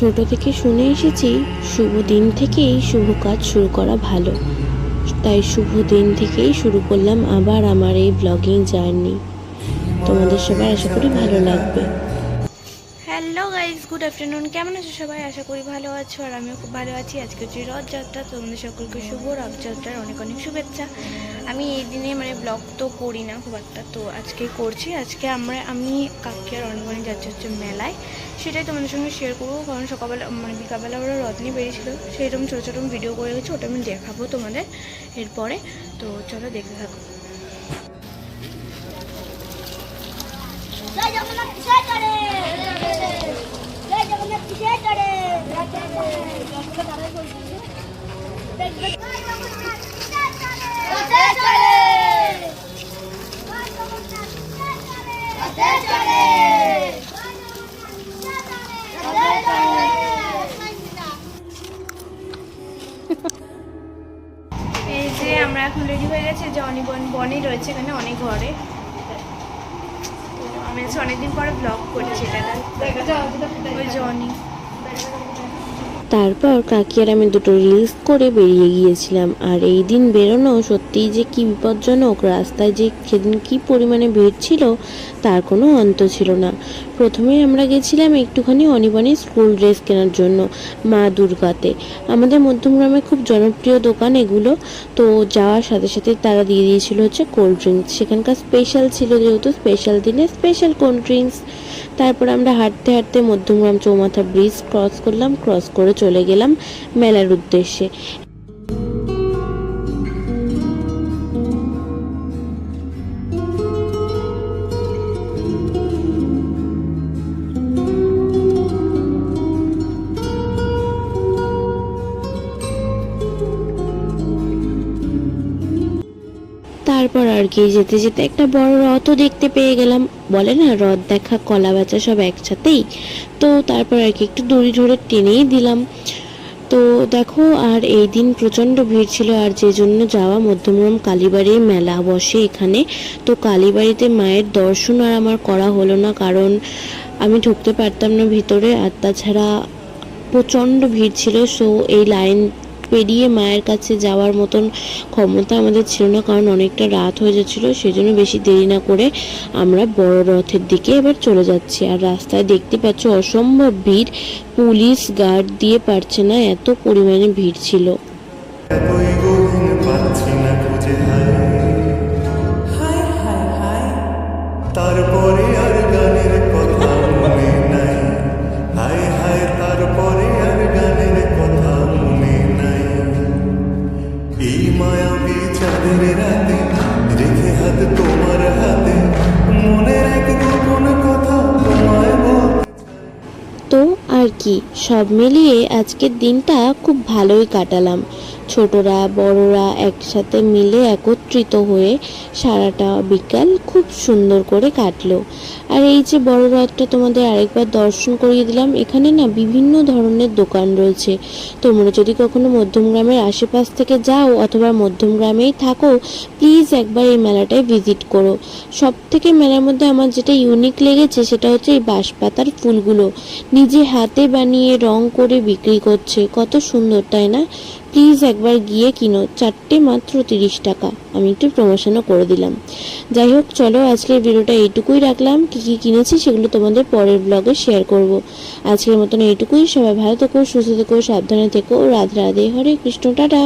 ছোট থেকে শুনে এসেছি শুভ দিন থেকেই শুভ কাজ শুরু করা ভালো। তাই শুভ দিন থেকেই শুরু করলাম আবার আমার এই ব্লগিং জার্নি তোমাদের সবাই আশা করি ভালো লাগবে। হ্যালো গাইজ গুড আফটারনুন কেমন আছো সবাই? আশা করি ভালো আছো আর আমিও খুব ভালো আছি। আজকে হচ্ছে রথযাত্রা তোমাদের সকলকে শুভ রথযাত্রার অনেক অনেক শুভেচ্ছা। আমি এই দিনে মানে ব্লগ তো করি না, খুব একটা। তো আজকে করছি। আজকে আমরা, আমি কাকিয়ার অনেক অনেক যাচ্ছি হচ্ছে মেলায়। সেটাই তোমাদের সঙ্গে শেয়ার করব, কারণ সকালবেলা মানে বিকালবেলা ওরা রথ নিয়ে বেরিয়েছিল। সেইরকম ছোটো ছোটো ভিডিও করে গেছি, ওটা আমি দেখাবো তোমাদের এরপরে। তো চলো দেখতে থাকো। এই যে আমরা এখন রেডি হয়ে গেছি যে অনেক বনি রয়েছে এখানে অনেক ঘরে। আমি অনেকদিন পরে ব্লগ করছি এটা ওই অনেক তারপর কাকি আর আমি দুটো রিলস করে বেরিয়ে গিয়েছিলাম। আর এই দিন বেরোনো সত্যিই যে কি বিপজ্জনক, রাস্তায় যে সেদিন কি পরিমাণে ভিড় ছিল, তার কোনো অন্ত ছিল না। প্রথমেই আমরা গেছিলাম একটুখানি অনিবনি স্কুল ড্রেস কেনার জন্য, মা দুর্গাতে। আমাদের মধ্যমগ্রামে খুব জনপ্রিয় দোকান এগুলো, তো যাওয়ার সাথে সাথে তারা দিয়ে দিয়েছিল হচ্ছে কোল্ড ড্রিঙ্কস সেখানকার স্পেশাল ছিল যেহেতু স্পেশাল দিনে স্পেশাল কোল্ড ড্রিঙ্কস তারপর আমরা হাঁটতে হাঁটতে মধ্যমগ্রাম চৌমাথা ব্রিজ ক্রস করলাম ক্রস করে চলে গেলাম মেলার উদ্দেশ্যে। তারপর আর কি যেতে যেতে একটা বড় রথও দেখতে পেয়ে গেলাম। বলে না, রথ দেখা, কলা বেচা সব একসাথেই। তো তারপর আর কি একটু দড়ি ধরে টেনেই দিলাম। তো দেখো, আর এই দিন প্রচণ্ড ভিড় ছিল, আর যে জন্য যাওয়া মধ্যমগ্রাম কালীবাড়ির মেলা বসে এখানে। তো কালীবাড়িতে মায়ের দর্শন আর আমার করা হলো না, কারণ আমি ঢুকতে পারতাম না ভিতরে। আর তাছাড়া প্রচণ্ড ভিড় ছিল সো এই লাইন পেরিয়ে মায়ের কাছে যাওয়ার মতন ক্ষমতা আমাদের ছিল না কারণ অনেকটা রাত হয়ে যাচ্ছিল। সেই জন্য বেশি দেরি না করে আমরা বড় রথের দিকে এবার চলে যাচ্ছি। আর রাস্তায় দেখতে পাচ্ছ অসম্ভব ভিড়। পুলিশ গার্ড দিয়ে পারছে না এত পরিমাণে ভিড় ছিল। তারপরে আর কি? সব মিলিয়ে আজকের দিনটা খুব ভালোই কাটালাম। ছোটরা, বড়রা একসাথে মিলে একত্রিত হয়ে সারাটা বিকাল খুব সুন্দর করে কাটলো। আর এই যে বড় রথটা তোমাদের আরেকবার দর্শন করিয়ে দিলাম, এখানে না বিভিন্ন ধরনের দোকান রয়েছে। তোমরা যদি কখনো মধ্যমগ্রামের আশেপাশ থেকে যাও অথবা মধ্যমগ্রামেই থাকো, প্লিজ একবার এই মেলাটায় ভিজিট করো। সব থেকে মেলার মধ্যে আমার যেটা ইউনিক লেগেছে সেটা হচ্ছে এই বাঁশপাতার ফুলগুলো। নিজে হাতে বানিয়ে রং করে বিক্রি করছে। কত সুন্দর, তাই না? প্লিজ একবার গিয়ে কিনো চারটে মাত্র তিরিশ টাকা। আমি একটু প্রমোশনও করে দিলাম। যাই হোক, চলো আজকের ভিডিওটা এইটুকুই রাখলাম। কী কী কিনেছি সেগুলো তোমাদের পরের ব্লগে শেয়ার করব। আজকের মতন এইটুকুই। সবাই ভালো থেকো, সুস্থ থেকো, সাবধানে থেকো। রাধে রাধে। হরে কৃষ্ণ। টাটা।